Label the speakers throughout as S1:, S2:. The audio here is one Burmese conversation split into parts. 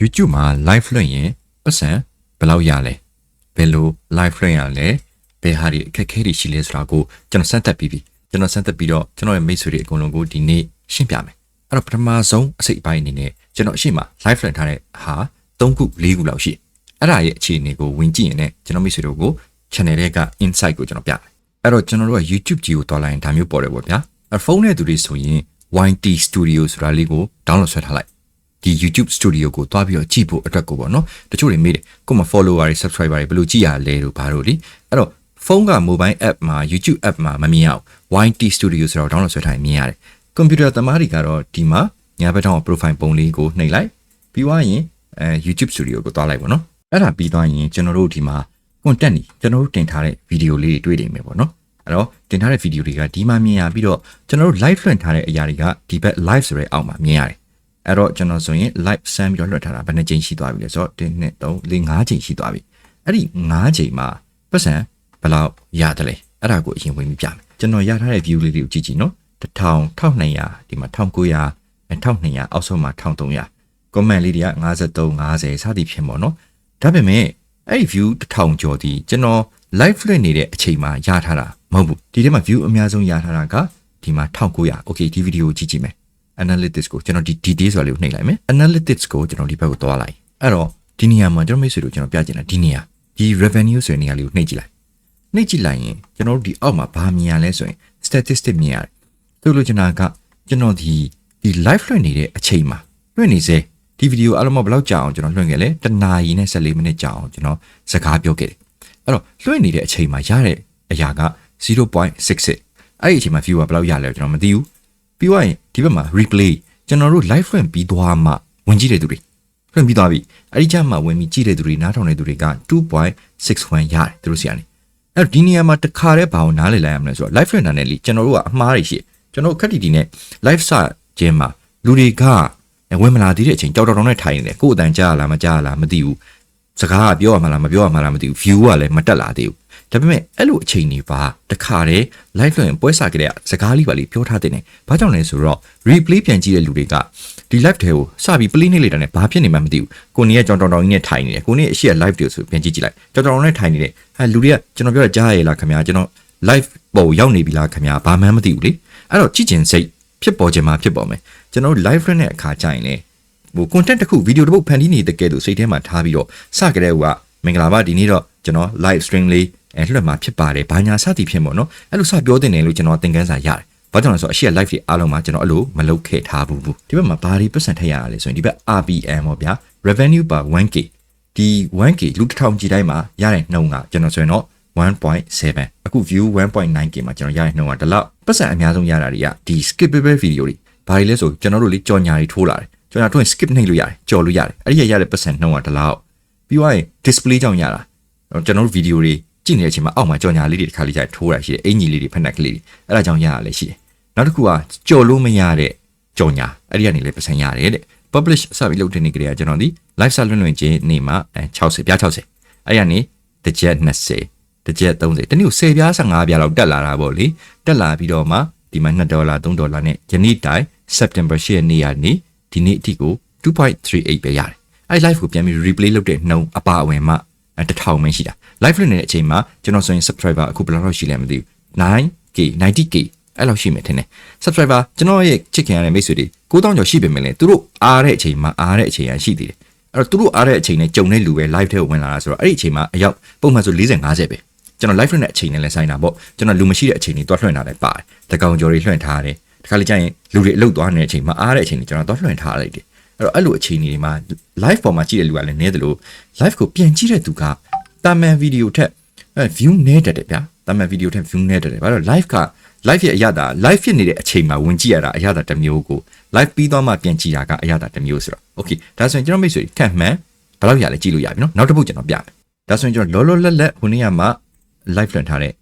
S1: YouTube မှာ live လွှင့်ရင်ပတ်စံဘယ်လောက်ရလဲဘယ်လို live လွှင့်ရလဲဘယ်ဟာတွေအခက်အခဲတွေရှိလဲဆိုတာကိုကျွန်တော်စမ်းသပ်ပြီးပြီကျွန်တော်စမ်းသပ်ပြီးတော့ကျွန်တော်ရဲ့မိတ်ဆွေတွေအကုန်လုံးကိုဒီနေ့ရှင်းပြမယ်အဲ့တော့ပထမဆုံးအစိတ်အပိုင်းအနေနဲ့ကျွန်တော်အရှိမ live လွှင့်ထားတဲ့ဟာ3ခု4ခုလောက်ရှိအဲ့ဒါရဲ့အခြေအနေကိုဝင်ကြည့်ရင်လည်းကျွန်တော်မိတ်ဆွေတို့ကို channel တွေက insight ကိုကျွန်တော်ပြမယ်အဲ့တော့ကျွန်တော်တို့က YouTube ကြီးကိုတွားလိုက်ရင်ဒါမျိုးပေါ်တယ်ပေါ့ဗျာအဲ့ဖုန်းနဲ့သူတွေဆိုရင် YT Studio ဆိုတာလေးကို download ဆွဲထားလိုက် ဒီ YouTube Studio ကိုတွားပြီးတော့ကြည့်ဖို့အတွက်ကိုပေါ့နော်တချို့တွေမေးတယ်ကိုမ follower တွေ subscriber တွေဘယ်လိုကြည့်ရလဲလို့ဘာလို့လေအဲ့တော့ဖုန်းက mobile app မှာ YouTube app မှာမမြင်အောင် YT Studio ဆိုတော့ download ဆွဲထားရင်မြင်ရတယ်ကွန်ပျူတာသမားတွေကတော့ဒီမှာညာဘက်ထောင် profile ပုံလေးကိုနှိပ်လိုက်ပြီးွားရင်အဲ YouTube Studio ကိုတွားလိုက်ပေါ့နော်အဲ့ဒါပြီးသွားရင်ကျွန်တော်တို့ဒီမှာ content นี่ကျွန်တော်တို့တင်ထားတဲ့ video လေးတွေတွေ့နေမယ်ပေါ့နော်အဲ့တော့တင်ထားတဲ့ video တွေကဒီမှာမြင်ရပြီးတော့ကျွန်တော်တို့ live လွှင့်ထားတဲ့အရာတွေကဒီဘက် live ဆိုတဲ့အောက်မှာမြင်ရတယ် အဲ့တော့ကျွန်တော်ဆိုရင် live ဆမ်းပြီးတော့လွှင့်ထားတာဘယ်နှကြိမ်ရှိသွားပြီလဲဆိုတော့1 2 3 4 5ကြိမ်ရှိသွားပြီအဲ့ဒီ5ကြိမ်မှာပတ်စံဘယ်လောက်ရတယ်လဲအဲ့ဒါကိုအရင်ဝင်ပြီးပြမယ်ကျွန်တော်ရထားတဲ့ view လေးတွေကိုကြည့်ကြည့်နော်1000 1200ဒီမှာ1900 1200အောက်ဆုံးမှာ1300 comment လေးတွေက53 50စသည်ဖြင့်ပေါ့နော်ဒါပေမဲ့အဲ့ဒီ view 1000ကျော်ဒီကျွန်တော် live လွှင့်နေတဲ့အချိန်မှာရထားတာမဟုတ်ဘူးဒီထဲမှာ view အများဆုံးရထားတာကဒီမှာ1900 okay ဒီ video ကိုကြည့်ကြည့်မယ် analytics ကိုကျွန်တော်ဒီ detail ဆိုတာလေးကိုနှိပ်လိုက်မယ် analytics ကိုကျွန်တော်ဒီဘက်ကိုသွားလိုက်အဲ့တော့ဒီနေရာမှာကျွန်တော်မိတ်ဆွေတို့ကျွန်တော်ပြချင်တာဒီနေရာဒီ revenue ဆိုတဲ့နေရာလေးကိုနှိပ်ကြည့်လိုက်နှိပ်ကြည့်လိုက်ရင်ကျွန်တော်တို့ဒီအောက်မှာဘာမြင်ရလဲဆိုရင် statistic မြင်ရတယ်သူလိုချင်တာကကျွန်တော်ဒီဒီ live လွှင့်နေတဲ့အချိန်မှာလွှင့်နေစေဒီဗီဒီယိုအလုံးမဘယ်လောက်ကြာအောင်ကျွန်တော်လွှင့်ခဲ့လဲတနာရီနဲ့14မိနစ်ကြာအောင်ကျွန်တော်စကားပြောခဲ့တယ်အဲ့တော့လွှင့်နေတဲ့အချိန်မှာရတဲ့အရာက0.66အဲ့ဒီအချိန်မှာ view ကဘယ်လောက်ရလဲကျွန်တော်မသိဘူးပြီးသွားရင် ဒီဘက်မှာ replay ကျွန်တော်တို့ live လွှင့်ပြီးသွားမှဝင်ကြည့်တဲ့သူတွေလွှင့်ပြီးသွားပြီအဲ့ဒီကျမှဝင်ပြီးကြည့်တဲ့သူတွေနားထောင်တဲ့သူတွေက2.61ရတယ်သူတို့ဆီကနေအဲ့တော့ဒီနေရာမှာတခါတည်းဘာအောင်နားလည်လိုက်ရမလဲဆိုတော့ live လွှင့်တာနဲ့လေကျွန်တော်တို့ကအမှားတွေရှိကျွန်တော်ခက်တီတီနဲ့ live စခြင်းမှာလူတွေကဝင်မလာသေးတဲ့အချိန်ကြောက်တောင်တောင်နဲ့ထိုင်နေတယ်ကိုယ်အတန်ကြားလားမကြားလားမသိဘူးစကားကပြောရမှာလားမပြောရမှာလားမသိဘူး view ကလည်းမတက်လာသေးဘူး ဒါပေမဲ့အဲ့လိုအချိန်တွေပါတခါတည်း live လွှင့်ပွဲစားကြတဲ့စကားလေးပါလေးပြောထားတဲ့နေဘာကြောင့်လဲဆိုတော့ replay ပြန်ကြည့်တဲ့လူတွေကဒီ live ထဲကိုစပြီး play နေလိုက်တာနဲ့ဘာဖြစ်နေမှမသိဘူးကိုနေကကြောင်တောင်တောင်ကြီးနဲ့ထိုင်နေတယ်ကိုနေအရှိရ live တွေဆိုပြန်ကြည့်ကြည့်လိုက်ကြောင်တောင်တောင်နဲ့ထိုင်နေတယ်အဲလူတွေကကျွန်တော်ပြောတာကြားရလားခင်ဗျာကျွန်တော် live ပေါ်ရောက်နေပြီလားခင်ဗျာဘာမှမသိဘူးလေအဲ့တော့ကြည့်ကျင်စိတ်ဖြစ်ပေါ်ခြင်းမှာဖြစ်ပေါ်မယ်ကျွန်တော် live ရတဲ့အခါကျရင်လေဟို content တစ်ခု video တစ်ပုတ်ဖန်တီးနေတဲ့ကဲ့သို့စိတ်ထဲမှာထားပြီးတော့စကြတဲ့ဟိုကမင်္ဂလာပါဒီနေ့တော့ကျွန်တော် live stream လေး အဲလွှတ်မှာဖြစ်ပါတယ်ဘာညာစသည်ဖြင့်ပေါ့နော်အဲ့လိုစပြောတင်တယ်လို့ကျွန်တော်သင်ခန်းစာရတယ်ဘာကြောင့်လဲဆိုတော့အရှိရ live တွေအားလုံးမှာကျွန်တော်အဲ့လိုမလုပ်ခဲ့ထားဘူးဘူးဒီဘက်မှာဘာတွေပတ်စံထည့်ရတာလဲဆိုရင်ဒီဘက် RPM ပေါ့ဗျာ revenue per 1k ဒီ 1k လူတစ်ထောင်ကြီးတိုင်းမှာရတဲ့နှုန်းကကျွန်တော်ဆိုရင်တော့1.7အခု view 1.9k မှာကျွန်တော်ရတဲ့နှုန်းကဒီလောက်ပတ်စံအများဆုံးရတာတွေကဒီ skippable video တွေဘာတွေလဲဆိုကျွန်တော်တို့လေးကြော်ညာတွေထိုးလာတယ်ကြော်ညာထိုးရင် skip နှိပ်လို့ရတယ်ကြော်လို့ရတယ်အဲ့ဒီရရတဲ့ပတ်စံနှုန်းကဒီလောက်ပြီးသွားရင် display ကြောင့်ရတာကျွန်တော်တို့ video တွေ ကြည့်နေတဲ့အချိန်မှာအောက်မှာကြော်ညာလေးတွေတစ်ခါလေးကြာထိုးရရှိတယ်အင်ကြီးလေးတွေဖက်နက်ကလေးတွေအဲ့ဒါကြောင့်ရရလဲရှိတယ်နောက်တစ်ခုကကြော်လို့မရတဲ့ကြော်ညာအဲ့ဒီကနေလည်းပတ်စံရတယ်တဲ့ publish စပြီးလုပ်တဲ့နေ့ကလေးကကျွန်တော်ဒီ live ဆက်လွှင့်လွှင့်ခြင်းနေ့မှာအဲ60ပြား60အဲ့ရနေတစ်ချက်20တစ်ချက်30တနည်းကို10ပြား15ပြားလောက်တက်လာတာပေါ့လေတက်လာပြီးတော့မှဒီမှာ2ဒေါ်လာ3ဒေါ်လာနဲ့ယနေ့တိုင် September 10ရက်နေ့ကနေဒီနေ့အထိကို2.38ပဲရတယ်အဲ့ live ကိုပြန်ပြီး replay လုပ်တဲ့နှုံအပါအဝင်မှ တထောင်ပဲရှိတာ live လွှင့်နေတဲ့အချိန်မှာကျွန်တော်ဆိုရင် subscriber အခုဘယ်လောက်ရှိလဲမသိဘူး 9k 90k အဲ့လောက်ရှိမယ်ထင်တယ် subscriber ကျွန်တော်ရဲ့ချစ်ခင်ရတဲ့မိတ်ဆွေတွေ9000ကျော်ရှိပေမဲ့လည်းသူတို့အားတဲ့အချိန်မှာအားတဲ့အချိန်ရရှိသေးတယ်အဲ့တော့သူတို့အားတဲ့အချိန်နဲ့ကြုံတဲ့လူပဲ live ထဲကိုဝင်လာတာဆိုတော့အဲ့ဒီအချိန်မှာအရောက်ပုံမှန်ဆို40 50ပဲကျွန်တော် live လွှင့်တဲ့အချိန်နဲ့လည်းဆိုင်တာပေါ့ကျွန်တော်လူမရှိတဲ့အချိန်တွေတွားလွှင့်တာလည်းပါတယ်တကောင်ကျော်တွေလွှင့်ထားတယ်တခါလေကျရင်လူတွေအလုပ်သွားနေတဲ့အချိန်မှာအားတဲ့အချိန်တွေကျွန်တော်တွားလွှင့်ထားလိုက်တယ် အဲ့တော့အဲ့လိုအချိန်တွေမှာ live ပေါ်မှာကြည့်တဲ့လူကလည်းနည်းတယ်လို့ live ကိုပြန်ကြည့်တဲ့သူကတာမန်ဗီဒီယိုထက် view နည်းတယ်တဲ့ဗျာတာမန်ဗီဒီယိုထက် view နည်းတယ်ဘာလို့ live က live ရဲ့အရသာ live ဖြစ်နေတဲ့အချိန်မှာဝင်ကြည့်ရတာအရသာတစ်မျိုးကို live ပြီးသွားမှပြန်ကြည့်တာကအရသာတစ်မျိုးဆိုတော့ okay ဒါဆိုရင်ကျွန်တော်မိတ်ဆွေခန့်မှန်းဘယ်လောက်ရလဲကြည့်လို့ရပြီနော်နောက်တစ်ပုတ်ကျွန်တော်ပြမယ်ဒါဆိုရင်ကျွန်တော်လောလောလတ်လတ်ဟိုနေ့ကမှ live လွှင့်ထားတဲ့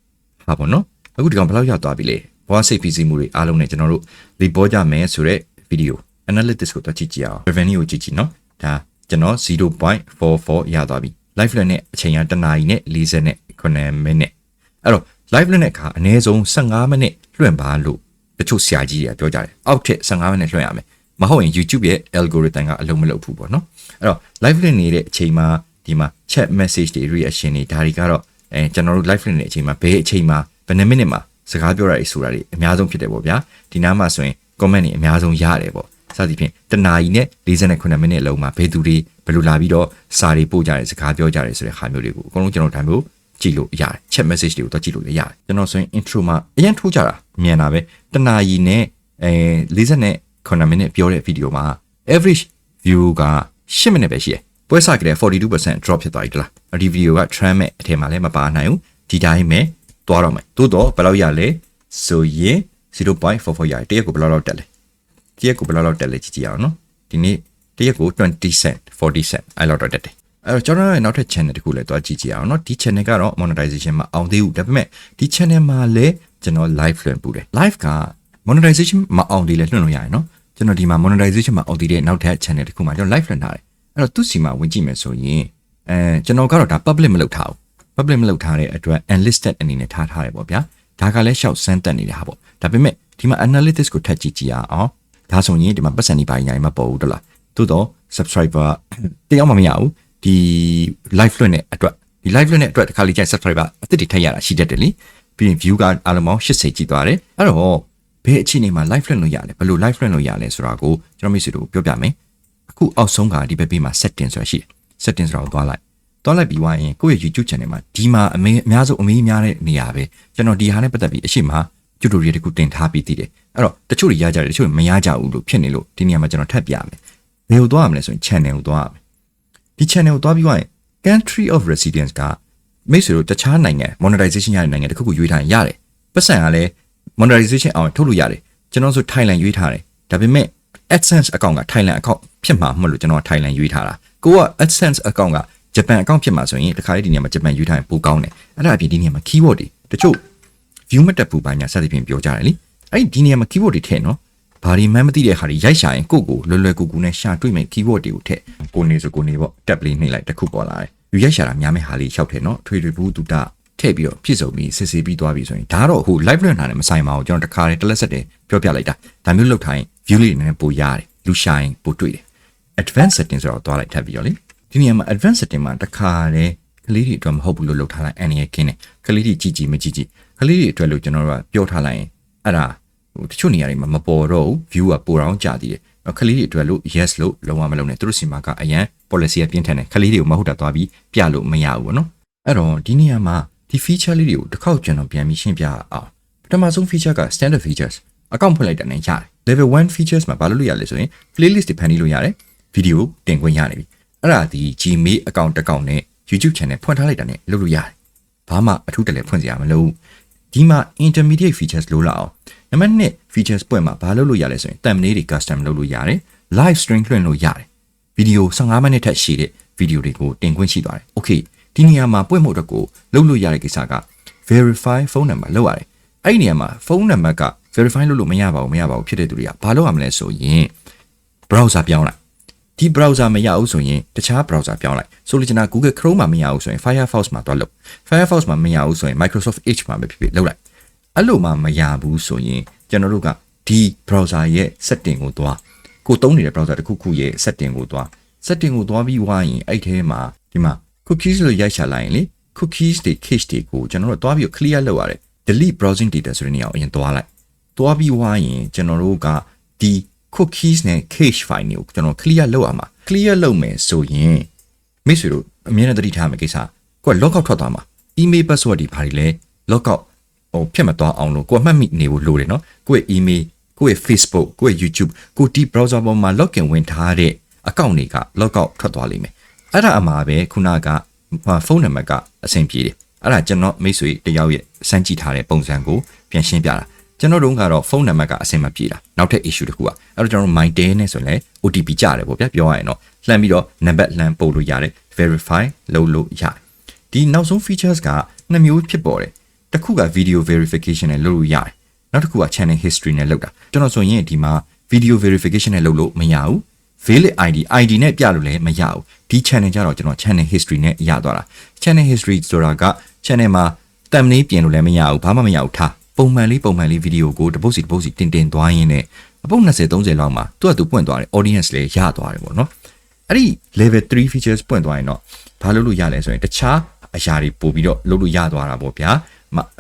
S1: ဟာပေါ့နော်အခုဒီကောင်ဘယ်လောက်ရသွားပြီလဲဘဝစိတ်ဖိစီးမှုတွေအားလုံးနဲ့ကျွန်တော်တို့လေပေါ်ကြမယ်ဆိုတဲ့ video analytics ကိုတွက်ကြည့်ကြည့်အောင် revenue ကိုကြည့်ကြည့်နော်ဒါကျွန်တော်0.44ရသွားပြီ live လွှင့်တဲ့အချိန်ကတနာရီနဲ့40နဲ့9မိနစ်အဲ့တော့ live လွှင့်တဲ့အခါအနည်းဆုံး15မိနစ်လွှင့်ပါလို့တချို့ဆရာကြီးတွေကပြောကြတယ်အောက်ထက်15မိနစ်လွှင့်ရမယ်မဟုတ်ရင် YouTube ရဲ့ algorithm ကအလုံးမလုံးဘူးပေါ့နော်အဲ့တော့ live link နေတဲ့အချိန်မှာဒီမှာ chat message တွေ reaction တွေဒါတွေကတော့အဲကျွန်တော်တို့ live link နေတဲ့အချိန်မှာဘယ်အချိန်မှာဘယ်နှစ်မိနစ်မှာစကားပြောရည်ဆိုတာတွေအများဆုံးဖြစ်တယ်ပေါ့ဗျာဒီနားမှာဆိုရင် comment တွေအများဆုံးရတယ်ပေါ့ စသဖြင့်တနာရီနဲ့48မိနစ်လုံးမှာဘယ်သူတွေဘယ်လိုလာပြီးတော့စာတွေပို့ကြတယ်စကားပြောကြတယ်ဆိုတဲ့ဟာမျိုးတွေကိုအကုန်လုံးကျွန်တော်ဒါမျိုးကြည့်လို့ရတယ် chat message တွေကိုတော့ကြည့်လို့လည်းရတယ်ကျွန်တော်ဆိုရင် intro မှာအရင်ထိုးကြတာမြင်တာပဲတနာရီနဲ့အဲ48မိနစ်ပြောတဲ့ဗီဒီယိုမှာ average view က10မိနစ်ပဲရှိတယ်ပွဲစကြတဲ့42% drop ဖြစ်သွားပြီတလားဒီဗီဒီယိုက trend မဲ့အထက်မှာလည်းမပါနိုင်ဘူးဒီတိုင်းပဲသွားတော့မယ်သို့တော့ဘယ်လောက်ရလဲဆိုရင်0.44ရတယ်တရက်ကိုဘယ်လောက်လောက်တက်လဲ တရက်ကိုဘယ်လောက်လောက်တက်လဲကြည့်ကြည့်အောင်နော်ဒီနေ့တရက်ကို20 cent 40 cent အဲ့လောက်တော့တက်တယ်အဲ့တော့ကျွန်တော်ရဲ့နောက်ထပ် channel တခုလည်းသွားကြည့်ကြည့်အောင်နော်ဒီ channel ကတော့ monetization မှာအောင်သေးဘူးဒါပေမဲ့ဒီ channel မှာလည်းကျွန်တော် live လွှင့်ပူတယ် live က monetization မအောင်သေးလဲလွှင့်လို့ရတယ်နော်ကျွန်တော်ဒီမှာ monetization မှာအောင်သေးတဲ့နောက်ထပ် channel တခုမှာကျွန်တော် live လွှင့်ထားတယ်အဲ့တော့သူ့စီမှာဝင်ကြည့်မယ်ဆိုရင်အဲကျွန်တော်ကတော့ဒါ public မလုပ်ထားဘူး public မလုပ်ထားတဲ့အတွက် unlisted အနေနဲ့ထားထားတယ်ပေါ့ဗျာဒါကလည်းရှောက်စမ်းတက်နေတဲ့ဟာပေါ့ဒါပေမဲ့ဒီမှာ analytics ကိုထပ်ကြည့်ကြည့်ရအောင် ဒါဆိုရင်ဒီမှာပတ်စံနေပါညာမပေါ်ဘူးတလားသို့တော့ subscriber တယောက်မှမရဘူးဒီ live လွှင့်တဲ့အတွက်ဒီ live လွှင့်တဲ့အတွက်တစ်ခါလေကျရင် subscriber အသစ်တွေထပ်ရတာရှိတတ်တယ်လေပြီးရင် view ကအားလုံးပေါင်း80ကြည့်သွားတယ်အဲ့တော့ဘယ်အခြေအနေမှာ live လွှင့်လို့ရလဲဘယ်လို live လွှင့်လို့ရလဲဆိုတာကိုကျွန်တော်မိတ်ဆွေတို့ပြောပြမယ်အခုအောက်ဆုံးကဒီဘက်ဘေးမှာ setting ဆိုတာရှိတယ် setting ဆိုတာကိုသွားလိုက်သွားလိုက်ပြီးွားရင်ကိုယ့်ရဲ့ YouTube channel မှာဒီမှာအမေအများဆုံးအမေးများတဲ့နေရာပဲကျွန်တော်ဒီဟာနဲ့ပတ်သက်ပြီးအရှိမ tutorial တခုတင်ထားပြီးတည်တယ်အဲ့တော့တချို့တွေရကြတယ်တချို့တွေမရကြဘူးလို့ဖြစ်နေလို့ဒီနေရာမှာကျွန်တော်ထပ်ပြမယ်ဘယ်ကိုသွားရမလဲဆိုရင် channel ကိုသွားရမယ်ဒီ channel ကိုသွားပြီးွားရင် country of residence ကမိတ်ဆွေတို့တခြားနိုင်ငံ monetization ရတဲ့နိုင်ငံတခုခုရွေးထားရင်ရတယ်ပတ်စံကလည်း monetization အောင်ထုတ်လို့ရတယ်ကျွန်တော်ဆို Thailand ရွေးထားတယ်ဒါပေမဲ့ AdSense account က Thailand account ဖြစ်မှာမဟုတ်လို့ကျွန်တော် Thailand ရွေးထားတာကိုက AdSense account ကဂျပန် account ဖြစ်မှာဆိုရင်တခါလေဒီနေရာမှာဂျပန်ရွေးထားရင်ပိုကောင်းတယ်အဲ့ဒါအပြင်ဒီနေရာမှာ keyword တွေတချို့ view မတက်ဘူးဘာညာစသဖြင့်ပြောကြတယ်လीအဲ့ဒီဒီနေရာမှာ keyword တွေထည့်နော်ဘာဒီမှန်းမသိတဲ့ဟာတွေရိုက်ရှာရင်ကိုယ့်ကိုလွယ်လွယ်ကူကူနဲ့ရှာတွေ့မဲ့ keyword တွေကိုထည့်ကိုနေဆိုကိုနေပေါ့ tab လေးနှိပ်လိုက်တစ်ခုပေါ်လာတယ်ယူရိုက်ရှာတာများမဲ့ဟာလေးလျှောက်ထည့်နော်ထွေထွေဘူးတူတာထည့်ပြီးတော့ပြည့်စုံပြီးစစ်ဆေးပြီးသွားပြီဆိုရင်ဒါတော့ဟို live လွှင့်ထားတယ်မဆိုင်ပါဘူးကျွန်တော်တခါတည်းတလက်ဆက်တယ်ပြောပြလိုက်တာဒါမျိုးလုပ်ထားရင် view လေးနည်းနည်းပိုရတယ်လူရှာရင်ပိုတွေ့တယ် advanced setting ဆိုတော့သွားလိုက်ထပ်ပြီးတော့လေဒီနေရာမှာ advanced setting မှာတခါတည်းကလေးတွေအတွက်မဟုတ်ဘူးလို့လုပ်ထားလိုက်အန်ရကင်းတယ်ကလေးတွေကြည့်ကြည့်မကြည့်ကြည့် ကလေးတွေအတွက်လို့ကျွန်တော်တို့ကပြောထားလိုက်ရင်အဲ့ဒါဟိုတချို့နေရာတွေမှာမပေါ်တော့ဘူး view ကပိုတော့ကြာသေးတယ်နော်ကလေးတွေအတွက်လို့ yes လို့လုံးဝမလုပ်နဲ့သူတို့စီမှာကအရန် policy ကပြင်းထန်တယ်ကလေးတွေကိုမဟုတ်တာသွားပြီးပြလို့မရဘူးပေါ့နော်အဲ့တော့ဒီနေရာမှာဒီ feature လေးတွေကိုတစ်ခေါက်ကျွန်တော်ပြန်ပြီးရှင်းပြအောင်ပထမဆုံး feature က standard features အကောင့်ဖွင့်လိုက်တဲ့နိုင်ရတယ် level 1 features မှာဘာလို့လုပ်ရလဲဆိုရင် playlist တွေဖန်တီးလို့ရတယ် video တင်ခွင့်ရနေပြီအဲ့ဒါဒီ Gmail account တစ်ကောင်နဲ့ YouTube channel ဖွင့်ထားလိုက်တာနဲ့လုပ်လို့ရတယ်ဘာမှအထူးတလဲဖွင့်စရာမလို ဒီမှာ intermediate features လို့လာအောင်နံပါတ်1 features ပွင့်မှာဘာလုပ်လို့ရလဲဆိုရင် thumbnail တွေ custom လုပ်လို့ရတယ် live stream လွှင့်လို့ရတယ်ဗီဒီယို15မိနစ်ထက်ရှည်တဲ့ဗီဒီယိုတွေကိုတင်ခွင့်ရှိသွားတယ် okay ဒီနေရာမှာပွင့်မှုအတွက်ကိုလုပ်လို့ရတဲ့ကိစ္စက verify phone number လုပ်ရတယ်အဲ့ဒီနေရာမှာဖုန်းနံပါတ်က verify လုပ်လို့မရပါဘူးမရပါဘူးဖြစ်တဲ့သူတွေကဘာလုပ်ရမလဲဆိုရင် browser ပြောင်းလိုက် ဒီ browser မရဘူးဆိုရင်တခြား browser ပြောင်းလိုက်ဆိုလိုချင်တာ Google Chrome မှာမရဘူးဆိုရင် Firefox မှာတွားလုပ် Firefox မှာမရဘူးဆိုရင် Microsoft Edge မှာပဲဖြစ်ဖြစ်လုပ်လိုက်အဲ့လိုမှမရဘူးဆိုရင်ကျွန်တော်တို့ကဒီ browser ရဲ့ setting ကိုတွားကိုသုံးနေတဲ့ browser တစ်ခုခုရဲ့ setting ကိုတွား setting ကိုတွားပြီးွားရင်အဲ့ထဲမှာဒီမှာ cookies လို့ရိုက်ချလိုက်ရင်လေ cookies တွေ cache တွေကိုကျွန်တော်တို့တွားပြီး clear လုပ်ရတယ် delete browsing data ဆိုတဲ့နေရာကိုအရင်တွားလိုက်တွားပြီးွားရင်ကျွန်တော်တို့ကဒီ cookies နဲ့ cache file တွေကိုကျွန်တော် clear လုပ်ရမှာ clear လုပ်မယ်ဆိုရင်မိတ်ဆွေတို့အမြဲတမ်းသတိထားမယ်ကိစ္စကိုက log out ထွက်သွားမှာ email password တွေဘာတွေလဲ log out ဟိုဖြစ်မသွားအောင်လို့ကိုကမှတ်မိနေဖို့လိုတယ်နော်ကိုယ့်ရဲ့ email ကိုယ့်ရဲ့ Facebook ကိုယ့်ရဲ့ YouTube ကိုဒီ browser ပေါ်မှာ login ဝင်ထားတဲ့ account တွေက log out ထွက်သွားလိမ့်မယ်အဲ့ဒါအမှာပဲခုနကဖုန်းနံပါတ်ကအဆင်ပြေတယ်အဲ့ဒါကျွန်တော်မိတ်ဆွေတယောက်ရဲ့စမ်းကြည့်ထားတဲ့ပုံစံကိုပြန်ရှင်းပြတာ ကျွန်တော်တို့ကတော့ဖုန်းနံပါတ်ကအဆင်မပြေတာနောက်ထပ် issue တစ်ခုอ่ะအဲ့တော့ကျွန်တော်တို့ my day နဲ့ဆိုရင်လည်း OTP ကြတယ်ပေါ့ဗျာပြောရရင်တော့လှမ်းပြီးတော့နံပါတ်လှမ်းပို့လို့ရတယ် verify လုပ်လို့ရတယ်ဒီနောက်ဆုံး features ကနှစ်မျိုးဖြစ်ပေါ်တယ်တစ်ခုက video verification နဲ့လုပ်လို့ရတယ်နောက်တစ်ခုက channel history နဲ့လုပ်တာကျွန်တော်ဆိုရင်ဒီမှာ video verification နဲ့လုပ်လို့မရဘူး valid ID ID နဲ့ပြလို့လည်းမရဘူးဒီ channel ကြတော့ကျွန်တော် channel history နဲ့ရသွားတာ channel history ဆိုတာက channel မှာ thumbnail ပြင်လို့လည်းမရဘူးဘာမှမရဘူးထား ပုံမှန်လေးပုံမှန်လေးဗီဒီယိုကိုတပုတ်စီတပုတ်စီတင်တင်သွားရင်းနဲ့အပုတ်20 30လောက်မှာသူကသူပွင့်သွားတယ် audience လည်းရသွားတယ်ပေါ့နော်အဲ့ဒီ level 3 features ပွင့်သွားရင်တော့ဘာလုပ်လို့ရလဲဆိုရင်တခြားအရာတွေပို့ပြီးတော့လုပ်လို့ရသွားတာပေါ့ဗျာ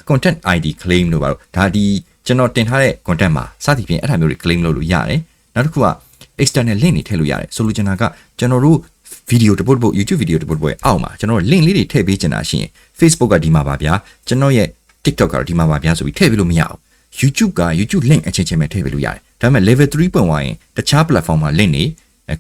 S1: content ID claim လို့ပါတော့ဒါဒီကျွန်တော်တင်ထားတဲ့ content မှာစသဖြင့်အဲ့ဒါမျိုးတွေ claim လုပ်လို့ရတယ်နောက်တစ်ခုက external link တွေထည့်လို့ရတယ်ဆိုလိုချင်တာကကျွန်တော်တို့ video တပုတ်ပုတ် YouTube video တပုတ်ပုတ်အောက်မှာကျွန်တော် link လေးတွေထည့်ပေးချင်တာရှိရင် Facebook ကဒီမှာပါဗျာကျွန်တော်ရဲ့ TikTok ကတော့ဒီမှာပါဗျာဆိုပြီးထည့်ပေးလို့မရအောင် YouTube က YouTube link အချင်းချင်းပဲထည့်ပေးလို့ရတယ်ဒါပေမဲ့ level 3ပွင့်သွားရင်တခြား platform မှာ link တွေ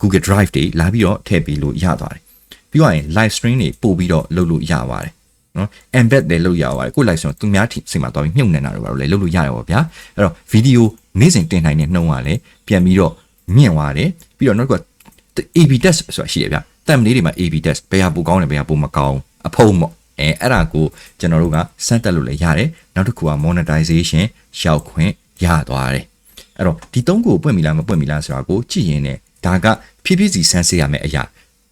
S1: Google Drive တွေလာပြီးတော့ထည့်ပေးလို့ရသွားတယ်ပြီးတော့ရင် live stream တွေပို့ပြီးတော့လုပ်လို့ရပါတယ်နော် embed လည်းလုပ်ရပါတယ်ကို live stream သူများထိစိတ်မှာသွားပြီးမြုပ်နေတာတွေပါလို့လည်းလုပ်လို့ရတယ်ပေါ့ဗျာအဲ့တော့ video နေ့စဉ်တင်နိုင်တဲ့နှုံးကလည်းပြန်ပြီးတော့မြင့်သွားတယ်ပြီးတော့နောက်တစ်ခုက AB test ဆိုတာရှိရဗျတမ်လေးတွေမှာ AB test ဘယ်ဟာပိုကောင်းလဲဘယ်ဟာပိုမကောင်းအဖုံးပေါ့ အဲအဲ့ဒါကိုကျွန်တော်တို့ကစမ်းတက်လို့လည်းရတယ်နောက်တစ်ခုက monetization ရောက်ခွင့်ရသွားတယ်အဲ့တော့ဒီသုံးခုကိုပွင့်ပြီလားမပွင့်ပြီလားဆိုတာကိုကြည့်ရင်လည်းဒါကဖြည်းဖြည်းစီစမ်းစစ်ရမယ့်အရာ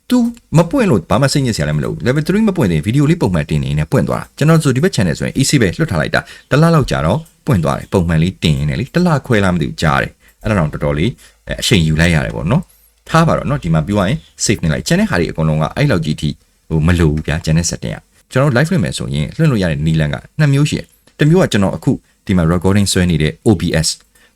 S1: तू မပွင့်လို့ဘာမှစိတ်ညစ်စရာလည်းမလိုဘူး level 3မပွင့်သေးဗီဒီယိုလေးပုံမှန်တင်နေနေပွင့်သွားတာကျွန်တော်ဆိုဒီဘက် channel ဆိုရင် easy ပဲလွှတ်ထားလိုက်တာတစ်လလောက်ကြာတော့ပွင့်သွားတယ်ပုံမှန်လေးတင်နေတယ်လေတစ်လခွဲလားမသိဘူးကြားတယ်အဲ့ဒါတော့တော်တော်လေးအချိန်ယူလိုက်ရတယ်ပေါ့နော်ထားပါတော့เนาะဒီမှာပြောရရင် save နေလိုက်ကျန်တဲ့ဟာတွေအကုန်လုံးကအဲ့လောက်ကြီးထိဟိုမလိုဘူးဗျာကျန်တဲ့ setting ကကျွန်တော် live လွှင့်မယ်ဆိုရင်လွှင့်လို့ရတဲ့နီလန်ကနှစ်မျိုးရှိတယ်တစ်မျိုးကကျွန်တော်အခုဒီမှာ recording ဆွဲနေတဲ့ OBS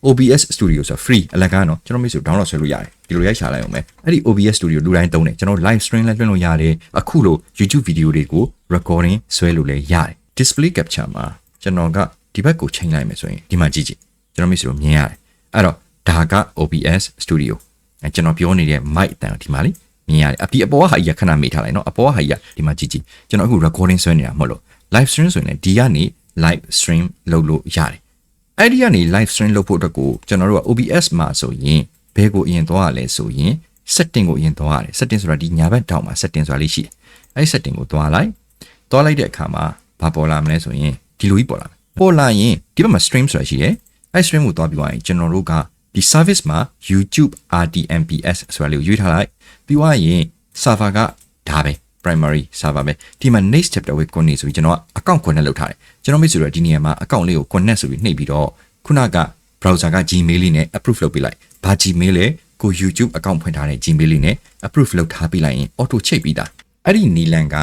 S1: OBS Studio ဆို free အလကားနော်ကျွန်တော်မိတ်ဆွေ download ဆွဲလို့ရတယ်ဒီလိုရိုက်ရှာလိုက်အောင်မယ်အဲ့ဒီ OBS Studio လူတိုင်းသုံးတယ်ကျွန်တော် live stream လည်းလွှင့်လို့ရတယ်အခုလို YouTube video တွေကို recording ဆွဲလို့လည်းရတယ် display capture မှာကျွန်တော်ကဒီဘက်ကိုချိန်လိုက်မယ်ဆိုရင်ဒီမှာကြည့်ကြည့်ကျွန်တော်မိတ်ဆွေတို့မြင်ရတယ်အဲ့တော့ဒါက OBS Studio အဲကျွန်တော်ပြောနေတဲ့ mic အတန်ဒီမှာလေ မြင်ရတယ်အပြီးအပေါ်ကဟာကြီးခဏမေ့ထားလိုက်နော်အပေါ်ကဟာကြီးဒီမှာကြည့်ကြည့်ကျွန်တော်အခု recording ဆွဲနေတာမဟုတ်လို့ live stream ဆိုရင်လည်းဒီကနေ live stream လုပ်လို့ရတယ်အဲ့ဒီကနေ live stream လုပ်ဖို့အတွက်ကိုကျွန်တော်တို့က OBS မှာဆိုရင်ဘယ်ကိုအရင်သွားရလဲဆိုရင် setting ကိုအရင်သွားရတယ် setting ဆိုတာဒီညာဘက်တောင်မှာ setting ဆိုတာလေးရှိတယ်အဲ့ setting ကိုသွားလိုက်သွားလိုက်တဲ့အခါမှာဘာပေါ်လာမလဲဆိုရင်ဒီလိုကြီးပေါ်လာမယ်ပေါ်လာရင်ဒီဘက်မှာ stream ဆိုတာရှိတယ်အဲ့ stream ကိုသွားပြီးသွားရင်ကျွန်တော်တို့က ဒီ service မှာ YouTube RTMPS ဆိုတာလေးကိုရွေးထားလိုက်ပြီးသွားရင် server ကဒါပဲ primary server ပဲဒီမှာ next chapter with connect ဆိုပြီးကျွန်တော်က account connect လုပ်ထားတယ်ကျွန်တော်မိတ်ဆွေတို့ဒီနေရာမှာ account လေးကို connect ဆိုပြီးနှိပ်ပြီးတော့ခုနက browser က Gmail လေးနဲ့ approve လုပ်ပေးလိုက်ဘာ Gmail လဲကို YouTube account ဖွင့်ထားတဲ့ Gmail လေးနဲ့ approve လုပ်ထားပေးလိုက်ရင် auto ချိတ်ပြီးသားအဲ့ဒီနီလန်က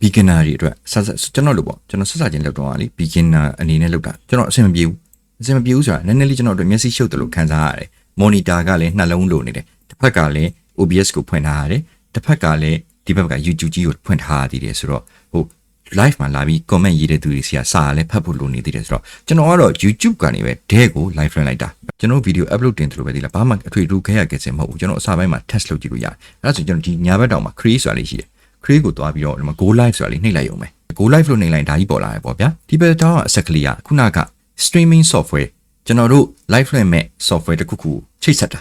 S1: beginner တွေအတွက်ဆက်ဆက်ကျွန်တော်လို့ပေါ့ကျွန်တော်ဆက်ဆက်ချင်းလုပ်တော့ဟာလေ beginner အနေနဲ့လုပ်တာကျွန်တော်အဆင်မပြေဘူး အဆင်မပြေဘူးဆိုတာနည်းနည်းလေးကျွန်တော်တို့မျက်စိရှုပ်တယ်လို့ခံစားရတယ် monitor ကလည်းနှလုံးလိုနေတယ်တစ်ဖက်ကလည်း OBS ကိုဖွင့်ထားရတယ်တစ်ဖက်ကလည်းဒီဘက်က YouTube ကြီးကိုဖွင့်ထားရသေးတယ်ဆိုတော့ဟို live မှာလာပြီး comment ရေးတဲ့သူတွေစီကစာလည်းဖတ်ဖို့လိုနေသေးတယ်ဆိုတော့ကျွန်တော်ကတော့ YouTube ကနေပဲဒဲကို live လွှင့်လိုက်တာကျွန်တော် video upload တင်သလိုပဲဒီလားဘာမှအထွေထူးခဲရခဲ့စင်မဟုတ်ဘူးကျွန်တော်အစပိုင်းမှာ test လုပ်ကြည့်လို့ရတယ်အဲ့ဒါဆိုကျွန်တော်ဒီညာဘက်တောင်မှာ create ဆိုတာလေးရှိတယ် create ကိုသွားပြီးတော့ဒီမှာ go live ဆိုတာလေးနှိပ်လိုက်ရုံပဲ go live လို့နှိပ်လိုက်ဒါကြီးပေါ်လာတယ်ပေါ့ဗျာဒီဘက်တောင်အဆက်ကလေးကခုနက streaming software ကျွန်တော်တို့ live လွှင့်မဲ့ software တစ်ခုခုချိတ်ဆက်တာ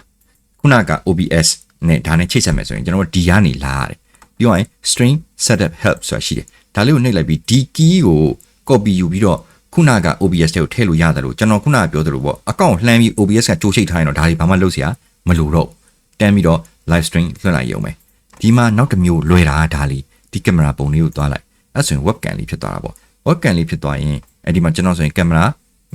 S1: ခုနက OBS နဲ့ဒါနဲ့ချိတ်ဆက်မယ်ဆိုရင်ကျွန်တော်တို့ဒီကနေလာရတယ်ပြောရင် string setup help ဆိုတာရှိတယ်ဒါလေးကိုနှိပ်လိုက်ပြီးဒီ key ကို copy ယူပြီးတော့ခုနက OBS တွေကိုထည့်လို့ရတယ်လို့ကျွန်တော်ခုနကပြောသလိုပေါ့အကောင့်လှမ်းပြီး OBS ကကြိုးချိတ်ထားရင်တော့ဒါတွေဘာမှလုပ်စရာမလိုတော့တန်းပြီးတော့ live stream လွှင့်လိုက်ရုံပဲဒီမှာနောက်တစ်မျိုးလွယ်တာဒါလေးဒီကင်မရာပုံလေးကိုသွားလိုက်အဲ့ဆိုရင် webcam လေးဖြစ်သွားတာပေါ့ webcam လေးဖြစ်သွားရင်အဲ့ဒီမှာကျွန်တော်ဆိုရင်ကင်မရာ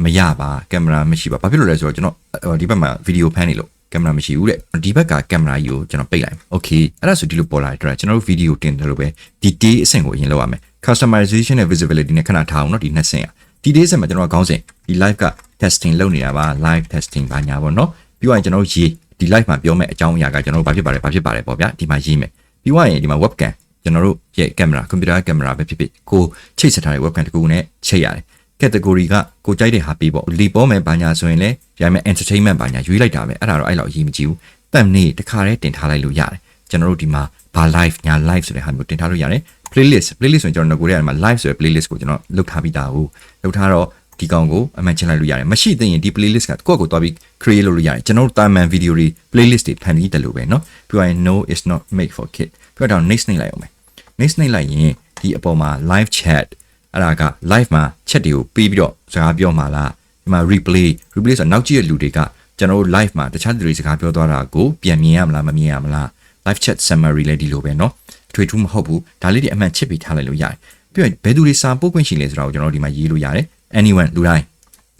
S1: မရပါကင်မရာမရှိပါဘာဖြစ်လို့လဲဆိုတော့ကျွန်တော်ဒီဘက်မှာဗီဒီယိုဖမ်းနေလို့ကင်မရာမရှိဘူးတဲ့ဒီဘက်ကကင်မရာကြီးကိုကျွန်တော်ပိတ်လိုက်โอเคအဲ့ဒါဆိုဒီလိုပေါ်လာတဲ့အတွက်ကျွန်တော်တို့ဗီဒီယိုတင်တယ်လို့ပဲဒီ day အဆင့်ကိုအရင်လုပ်ရမယ် customization နဲ့ visibility နဲ့ခဏထားအောင်เนาะဒီနှစ်ဆင့်อ่ะဒီ day ဆင့်မှာကျွန်တော်ကခေါင်းစဉ်ဒီ live က testing လုပ်နေတာပါ live testing ဘာညာပေါ့เนาะပြီးတော့ကျွန်တော်ရေးဒီ live မှာပြောမယ့်အကြောင်းအရာကကျွန်တော်တို့ဘာဖြစ်ပါလဲဘာဖြစ်ပါလဲပေါ့ဗျာဒီမှာရေးမယ်ပြီးတော့ရင်ဒီမှာ webcam ကျွန်တော်တို့ရဲ့ကင်မရာကွန်ပျူတာကင်မရာပဲဖြစ်ဖြစ်ကိုချိတ်ဆက်ထားတဲ့ webcam တစ်ခုနဲ့ချိတ်ရတယ် category ကကိုကြိုက်တဲ့ဟာပေးပေါ့လီပေါ်မယ်ဘာညာဆိုရင်လည်းရိုင်းမယ် entertainment ဘာညာရွေးလိုက်တာပဲအဲ့ဒါတော့အဲ့လောက်အရေးမကြီးဘူးတမ်နေတခါတည်းတင်ထားလိုက်လို့ရတယ်ကျွန်တော်တို့ဒီမှာဘာ live ညာ live ဆိုတဲ့ဟာမျိုးတင်ထားလို့ရတယ် playlist playlist ဆိုရင်ကျွန်တော်ငကိုရရမှာ live ဆိုတဲ့ playlist ကိုကျွန်တော်လုပ်ထားပြီးသားဟုတ်လုပ်ထားတော့ဒီကောင်ကိုအမှန်ချင်းလိုက်လို့ရတယ်မရှိသေးရင်ဒီ playlist ကကိုယ့်ကိုသွားပြီး create လုပ်လို့ရတယ်ကျွန်တော်တို့တာမန် video တွေ playlist တွေဖန်ပြီးတယ်လို့ပဲเนาะပြီးရင် no is not made for kid ပြီးတော့ next နှိပ်လိုက်အောင်မယ် next နှိပ်လိုက်ရင်ဒီအပေါ်မှာ live chat အဲ့ဒါက live မှာ chat တွေကိုပေးပြီးတော့စကားပြောမှာလားဒီမှာ replay replay ဆိုတော့နောက်ကြည့်တဲ့လူတွေကကျွန်တော်တို့ live မှာတခြားသူတွေစကားပြောသွားတာကိုပြန်မြင်ရမလားမမြင်ရမလား live chat summary လည်းဒီလိုပဲเนาะအထွေထူးမဟုတ်ဘူးဒါလေးတွေအမှန်ချစ်ပြီးထားလိုက်လို့ရတယ်ပြီးတော့ဘယ်သူတွေစာပို့ခွင့်ရှိလဲဆိုတော့ကျွန်တော်တို့ဒီမှာရေးလို့ရတယ် anyone လူတိုင်း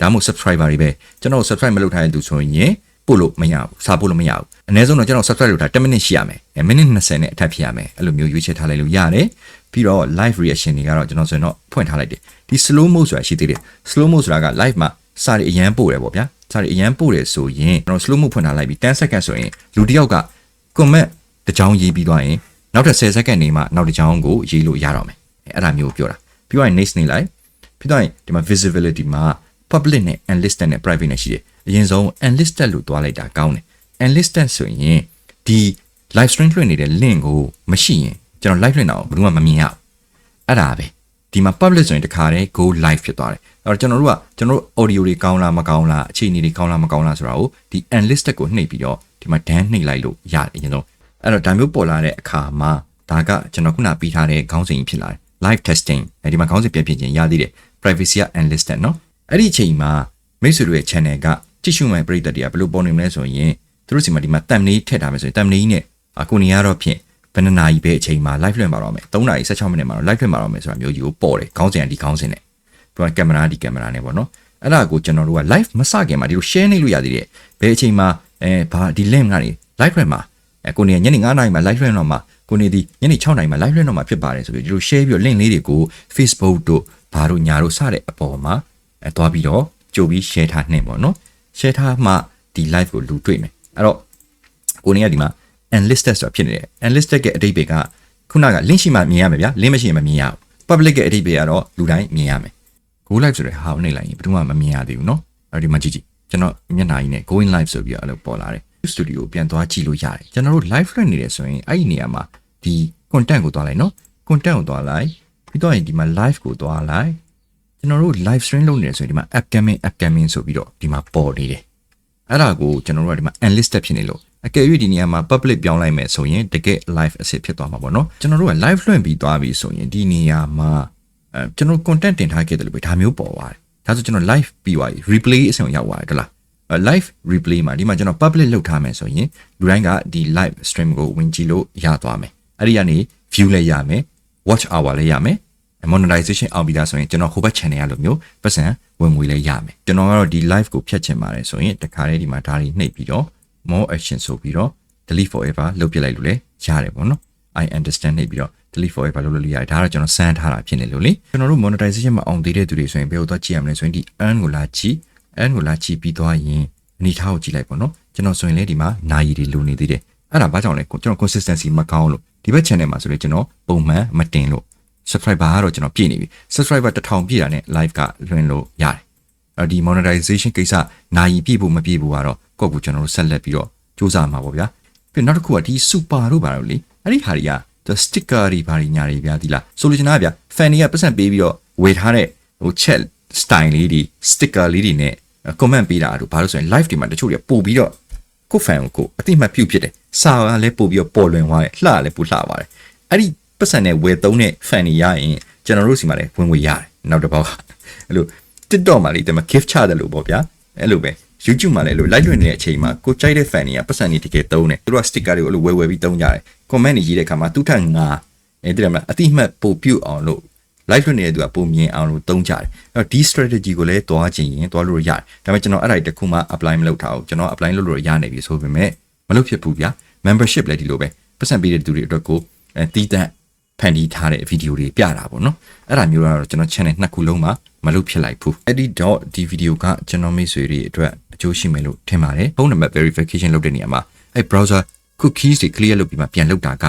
S1: ဒါမှမဟုတ် subscriber တွေပဲကျွန်တော် subscribe မလုပ်ထားတဲ့သူဆိုရင်ပို့ ပို့လို့မရဘူးစာပို့လို့မရဘူး အနည်းဆုံးတော့ကျွန်တော် subscribe လုပ်တာ10မိနစ်ရှိရမယ်အဲမိနစ်20နဲ့အထက်ဖြစ်ရမယ်အဲ့လိုမျိုးရွေးချယ်ထားလိုက်လို့ရတယ်ပြီးတော့ live reaction တွေကတော့ကျွန်တော်ဆိုရင်တော့ဖွင့်ထားလိုက်တယ်ဒီ slow mode ဆိုတာရှိသေးတယ် slow mode ဆိုတာက live မှာစာတွေအရန်ပို့တယ်ပေါ့ဗျာစာတွေအရန်ပို့တယ်ဆိုရင်ကျွန်တော် slow mode ဖွင့်ထားလိုက်ပြီး10 second ဆိုရင်လူတစ်ယောက်က comment တစ်ကြောင်းရေးပြီးသွားရင်နောက်ထပ်10 second နေမှနောက်တစ်ကြောင်းကိုရေးလို့ရတော့မယ်အဲ့ဒါမျိုးပြောတာပြီးတော့ next နေလိုက်ပြီးတော့ဒီမှာ visibility မှာ public နဲ့ unlisted နဲ့ private နဲ့ရှိတယ်အရင်ဆုံး unlisted လို့တွားလိုက်တာကောင်းတယ် unlisted ဆိုရင်ဒီ live stream လွှင့်နေတဲ့ link ကိုမရှိရင်ကျွန်တော် live လွှင့်တာကိုဘယ်သူမှမမြင်ရဘူးအဲ့ဒါပဲဒီမှာ public ဆိုရင်တခါတည်း go live ဖြစ်သွားတယ်အဲ့တော့ကျွန်တော်တို့ကကျွန်တော်တို့ audio တွေကောင်းလားမကောင်းလားအခြေအနေတွေကောင်းလားမကောင်းလားဆိုတာကိုဒီ unlisted ကိုနှိပ်ပြီးတော့ဒီမှာ dan နှိပ်လိုက်လို့ရတယ်အရင်ဆုံးအဲ့တော့ဒါမျိုးပေါ်လာတဲ့အခါမှာဒါကကျွန်တော်ခုနပြီးထားတဲ့ခေါင်းစဉ်ဖြစ်လာတယ် live testing အဲဒီမှာခေါင်းစဉ်ပြန်ပြင်ခြင်းရသေးတယ် privacy က unlisted เนาะအဲ့ဒီအချိန်မှာမိတ်ဆွေတို့ရဲ့ channel ကကြည့်ရှုမှန်ပရိသတ်တွေကဘယ်လိုပေါ်နေမလဲဆိုရင် သူတို့စီမှာဒီမှာတမ်နေထည့်ထားမယ်ဆိုရင်တမ်နေနဲ့အခုနေရတော့ဖြင့်ဘယ်နှစ်နာရီပဲအချိန်မှာ live လွှင့်ပါတော့မယ်3နာရီ16မိနစ်မှာတော့ live လွှင့်ပါတော့မယ်ဆိုတာမျိုးကြီးကိုပေါ်တယ်ခေါင်းစဉ်ကဒီခေါင်းစဉ်နဲ့ပြီးတော့ကင်မရာဒီကင်မရာနဲ့ပေါ့နော်အဲ့ဒါကိုကျွန်တော်တို့က live မစခင်မှာဒီလို share နေလို့ရသေးတယ်ဘယ်အချိန်မှာအဲဘာဒီ link ကနေ live လွှင့်မှာအဲကိုနေညနေ9နာရီမှာ live လွှင့်တော့မှာကိုနေဒီညနေ6နာရီမှာ live လွှင့်တော့မှာဖြစ်ပါတယ်ဆိုပြီးဒီလို share ပြီးတော့ link လေးတွေကို Facebook တို့ဘာတို့ညာတို့စတဲ့အပေါ်မှာအဲသွားပြီးတော့ကြိုပြီး share ထားနှင်ပေါ့နော် share ထားမှဒီ live ကိုလူတွေ့မယ် အဲ့တော့ကိုနေကဒီမှာ unlisted ဆိုတာဖြစ်နေတယ် unlisted ရဲ့အတိတ်ပဲကခုနက link ရှိမှမြင်ရမယ်ဗျာ link မရှိရင်မမြင်ရဘူး public ရဲ့အတိတ်ပဲကတော့လူတိုင်းမြင်ရမယ် go live ဆိုတဲ့ဟာကိုနှိပ်လိုက်ရင်ဘယ်သူမှမမြင်ရသေးဘူးเนาะအဲ့ဒီမှာကြည့်ကြည့်ကျွန်တော်မျက်နှာကြီးနဲ့ going live ဆိုပြီးတော့အဲ့လိုပေါ်လာတယ် studio ကိုပြန်သွားကြည့်လို့ရတယ်ကျွန်တော်တို့ live လွှင့်နေတယ်ဆိုရင်အဲ့ဒီနေရာမှာဒီ content ကိုသွားလိုက်เนาะ content ကိုသွားလိုက်ပြီးတော့ရင်ဒီမှာ live ကိုသွားလိုက်ကျွန်တော်တို့ live stream လုပ်နေတယ်ဆိုရင်ဒီမှာ upcoming upcoming ဆိုပြီးတော့ဒီမှာပေါ်နေတယ် အဲ့ဒါကိုကျွန်တော်တို့ကဒီမှာ unlisted ဖြစ်နေလို့အကယ်၍ဒီနေရာမှာ public ပြောင်းလိုက်မယ်ဆိုရင်တကယ် live အစစ်ဖြစ်သွားမှာပေါ့နော်ကျွန်တော်တို့က live လွှင့်ပြီးသွားပြီဆိုရင်ဒီနေရာမှာအဲကျွန်တော် content တင်ထားခဲ့တယ်လို့ပဲဒါမျိုးပေါ်သွားတယ်ဒါဆိုကျွန်တော် live ပြီးသွားပြီ replay အဆင့်ရောက်သွားတယ်တလား live replay မှာဒီမှာကျွန်တော် public လုပ်ထားမယ်ဆိုရင်လူတိုင်းကဒီ live stream ကိုဝင်ကြည့်လို့ရသွားမယ်အဲ့ဒီကနေ view လည်းရမယ် watch hour လည်းရမယ် monetization အောင်ပြီးသားဆိုရင်ကျွန်တော်ဟိုဘက် channel ရလို့မျိုးပတ်စံဝင်ငွေလည်းရမယ်ကျွန်တော်ကတော့ဒီ live ကိုဖြတ်ချင်ပါတယ်ဆိုရင်တခါလေးဒီမှာဒါလေးနှိပ်ပြီးတော့ more action ဆိုပြီးတော့ delete forever လုပ်ပြလိုက်လို့လည်းရတယ်ပေါ့နော် I understand နှိပ်ပြီးတော့ delete forever လုပ်လို့ရတယ်ဒါကတော့ကျွန်တော်စမ်းထားတာဖြစ်နေလို့လေကျွန်တော်တို့ monetization မအောင်သေးတဲ့သူတွေဆိုရင်ဘယ်လိုသွားကြည့်ရမလဲဆိုရင်ဒီ earn ကိုလာကြည့် earn ကိုလာကြည့်ပြီးသွားရင်အနေထားကိုကြည့်လိုက်ပေါ့နော်ကျွန်တော်ဆိုရင်လည်းဒီမှာနာရီတွေလိုနေသေးတယ်အဲ့ဒါဘာကြောင့်လဲကျွန်တော် consistency မကောင်းလို့ဒီဘက် channel မှာဆိုရင်ကျွန်တော်ပုံမှန်မတင်လို့ subscriber ကတော့ကျွန်တော်ပြည့်နေပြီ subscriber 1000ပြည့်တာနဲ့ live ကလွှင့်လို့ရတယ်အဲ့ဒီ monetization ကိစ္စနာရီပြည့်ဖို့မပြည့်ဖို့ကတော့ကိုယ့်ကိုကျွန်တော်တို့ဆက်လက်ပြီးတော့စူးစမ်းမှာပေါ့ဗျာပြီးနောက်တစ်ခုကဒီ super တို့ပါတော့လေအဲ့ဒီဟာတွေက the sticker တွေဘာတွေညာတွေဗျာဒီလားဆိုလိုချင်တာဗျာ fan တွေကပတ်စံပေးပြီးတော့ဝယ်ထားတဲ့ဟို chat style လေးတွေ sticker လေးတွေနဲ့ comment ပေးတာတို့ဘာလို့ဆိုရင် live တွေမှာတချို့တွေပို့ပြီးတော့ကို fan ကိုအတိမတ်ပြုတ်ဖြစ်တယ်စာကလည်းပို့ပြီးတော့ပေါ်လွင်သွားတယ်လှလည်းပို့လှပါတယ်အဲ့ဒီ ပတ်စံနဲ့ဝယ်သုံးတဲ့ fan တွေရရင်ကျွန်တော်တို့စီမှာလည်းဝင်ငွေရတယ်နောက်တစ်ပေါက်အဲ့လို TikTok မှာလေဒီမှာ gift ချတယ်လို့ပေါ့ဗျာအဲ့လိုပဲ YouTube မှာလည်းလို့ live လွှင့်နေတဲ့အချိန်မှာကိုကြိုက်တဲ့ fan တွေကပတ်စံတွေတကယ်သုံးတယ်သူတို့က sticker တွေကိုအဲ့လိုဝယ်ဝယ်ပြီးသုံးကြတယ် comment တွေရေးတဲ့အခါမှာသူ့ထက်ငါအဲ့ဒီမှာအတိမတ်ပို့ပြုတ်အောင်လို့ live လွှင့်နေတဲ့သူကပုံမြင်အောင်လို့သုံးကြတယ်အဲ့တော့ဒီ strategy ကိုလည်းတွားချင်ရင်တွားလို့ရတယ်ဒါပေမဲ့ကျွန်တော်အဲ့ဒါတခုမှ apply မလုပ်ထားဘူးကျွန်တော် apply လုပ်လို့ရနိုင်ပြီဆိုပေမဲ့မလုပ်ဖြစ်ဘူးဗျာ membership လည်းဒီလိုပဲပတ်စံပေးတဲ့သူတွေအတွက်ကိုအဲတီးတန့် ဖန်တီးထားတဲ့ဗီဒီယိုတွေပြတာပေါ့နော်အဲ့ဒါမျိုးကတော့ကျွန်တော် channel နှစ်ခုလုံးမှာမလုပ်ဖြစ်လိုက်ဘူးအဲ့ဒီတော့ဒီဗီဒီယိုကကျွန်တော်မိတ်ဆွေတွေအတွက်အကျိုးရှိမယ်လို့ထင်ပါတယ်ဖုန်းနံပါတ် verification လုပ်တဲ့နေရာမှာအဲ့ browser cookies တွေ clear လုပ်ပြီးမှပြန်လုပ်တာက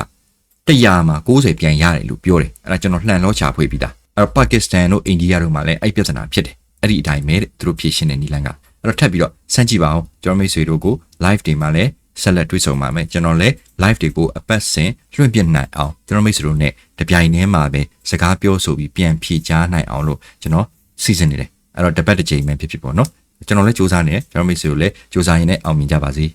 S1: 100မှာ90ပြန်ရတယ်လို့ပြောတယ်အဲ့ဒါကျွန်တော်လှန်လောချဖွေပြီးသားအဲ့ပါကစ္စတန်တို့အိန္ဒိယတို့မှာလည်းအဲ့ပြဿနာဖြစ်တယ်အဲ့ဒီအတိုင်းပဲတဲ့သူတို့ဖြေရှင်းတဲ့နီလန်ကအဲ့တော့ထပ်ပြီးတော့စမ်းကြည့်ပါအောင်ကျွန်တော်မိတ်ဆွေတို့ကို live တွေမှာလည်း ဆက်လက်တွေ့ဆုံပါမယ်ကျွန်တော်လည်း live တွေကိုအပတ်စဉ်လွှင့်ပြနိုင်အောင်ကျွန်တော်မိတ်ဆွေတို့ ਨੇ တပြိုင်တည်းမှာပဲစကားပြောဆိုပြီးပြန်ဖြေကြားနိုင်အောင်လို့ကျွန်တော်စီစဉ်နေတယ်အဲ့တော့တပတ်တစ်ချိန်ပဲဖြစ်ဖြစ်ပေါ့နော်ကျွန်တော်လည်းစူးစမ်းနေတယ်ကျွန်တော်မိတ်ဆွေတို့လည်းစူးစမ်းရင်းနဲ့အောင်မြင်ကြပါစေ